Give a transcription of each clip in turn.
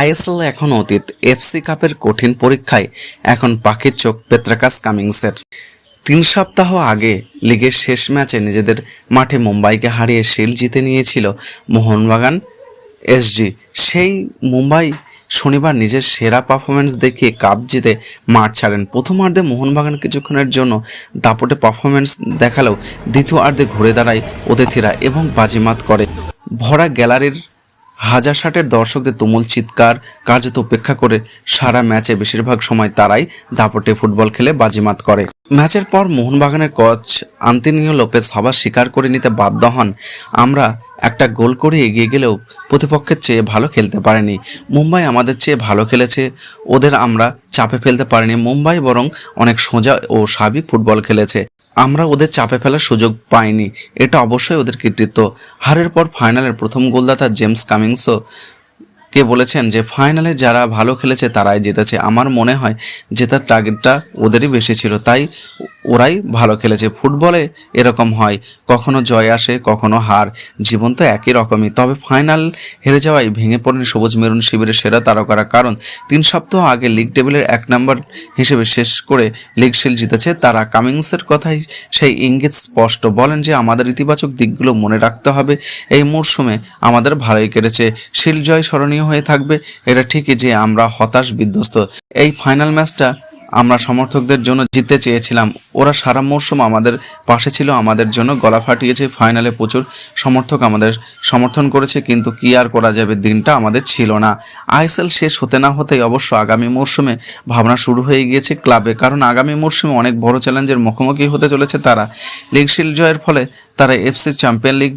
ISL এখন অতীত FC কাপের কঠিন পরীক্ষায় এখন পাখির চোখ পেত্রাকাস কামিংসের। তিন সপ্তাহ আগে লিগের শেষ ম্যাচে নিজেদের মাঠে মুম্বাইকে হারিয়ে শিল্ড জিতে নিয়েছিল মোহনবাগান এসজি সেই মুম্বাই শনিবার নিজের সেরা পারফরমেন্স দেখিয়ে কাপ জিতে মাঠ ছাড়েন। প্রথমার্ধে মোহনবাগান কিছুক্ষণের জন্য দাপটে পারফরমেন্স দেখালেও দ্বিতীয়ার্ধে ঘুরে দাঁড়ায় অতিথিরা এবং বাজিমাত করে। ভরা গ্যালারির হাজার ষাটের দর্শকদের তুমুল চিৎকার কার্যত উপেক্ষা করে সারা ম্যাচে বেশিরভাগ সময় তারাই দাপটে ফুটবল খেলে বাজিমাত করে। ম্যাচের পর মোহনবাগানের কোচ আন্তিনিও লোপেস হবার স্বীকার করে নিতে বাধ্য হন। আমরা একটা গোল করে এগিয়ে গেলেও প্রতিপক্ষের চেয়ে ভালো খেলতে পারেনি। মুম্বাই আমাদের চেয়ে ভালো খেলেছে। ওদের আমরা চাপে ফেলতে পারিনি। মুম্বাই বরং অনেক সোজা ও স্বাভাবিক ফুটবল খেলেছে। আমরা ওদের চাপে ফেলার সুযোগ পাইনি। এটা অবশ্যই ওদের কৃতিত্ব। হারের পর ফাইনালের প্রথম গোলদাতা জেমস কামিংসও কে বলেছেন যে, ফাইনালে যারা ভালো খেলেছে তারাই জিতেছে। আমার মনে হয় জেতার টার্গেটটা ওদেরই বেশি ছিল। তাই ওরাই ভালো খেলেছে। ফুটবলে এরকম হয়, কখনো জয় আসে, কখনো হার। জীবন তো একই রকমই। তবে ফাইনাল হেরে যাওয়ায় ভেঙে পড়েনি সবুজ মেরুন শিবিরের সেরা তারকারা। কারণ তিন সপ্তাহ আগে লিগ টেবিলের এক নম্বর হিসেবে শেষ করে লিগ শিল জিতেছে তারা। কামিংসের কথাই সেই ইঙ্গিত স্পষ্ট। বলেন যে আমাদের ইতিবাচক দিকগুলো মনে রাখতে হবে। এই মরশুমে আমাদের ভালোই কেটেছে। শিল জয় স্মরণীয় হয়ে থাকবে। এটা ঠিকই যে আমরা হতাশ বিধ্বস্ত। এই ফাইনাল ম্যাচটা আমরা সমর্থকদের জন্য জিততে চেয়েছিলাম। ওরা সারা মরশুম আমাদের পাশে ছিল, আমাদের জন্য গলা ফাটিয়েছে। ফাইনালে প্রচুর সমর্থক আমাদের সমর্থন করেছে, কিন্তু কি আর করা যাবে? দিনটা আমাদের ছিল না। আইএসএল শেষ হতে না হতেই অবশ্য আগামী মরশুমে ভাবনা শুরু হয়ে গিয়েছে ক্লাবে, কারণ আগামী মরশুমে অনেক বড় চ্যালেঞ্জের মুখোমুখি হতে চলেছে তারা। লিগ শিল্ড জয়ের ফলে তারা এফসি চ্যাম্পিয়ন লিগ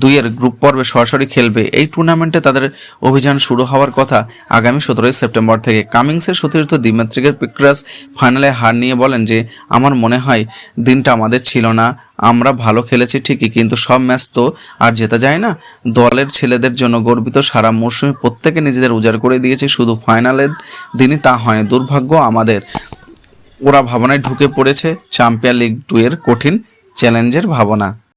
দুইয়ের গ্রুপ পর্বে সরাসরি খেলবে। এই টুর্নামেন্টে তাদের অভিযান শুরু হওয়ার কথা আগামী সতেরোই সেপ্টেম্বর থেকে। কামিংসের সতীর্থ দিমেত্রিকের পিক্রাস ফাইনালে হার নিয়ে বলেন যে, আমার মনে হয় দিনটা আমাদের ছিল না। আমরা ভালো খেলেছি ঠিকই, কিন্তু সব ম্যাচ তো আর জেতা যায় না। দলের ছেলেদের জন্য গর্বিত সারা মরশুমে প্রত্যেকে নিজেদের উজাড় করে দিয়েছে। শুধু ফাইনালের দিনই তা হয়নি দুর্ভাগ্য আমাদের। ওরা ভাবনায় ঢুকে পড়েছে চ্যাম্পিয়ন লিগ টু এর কঠিন চ্যালেঞ্জের ভাবনা।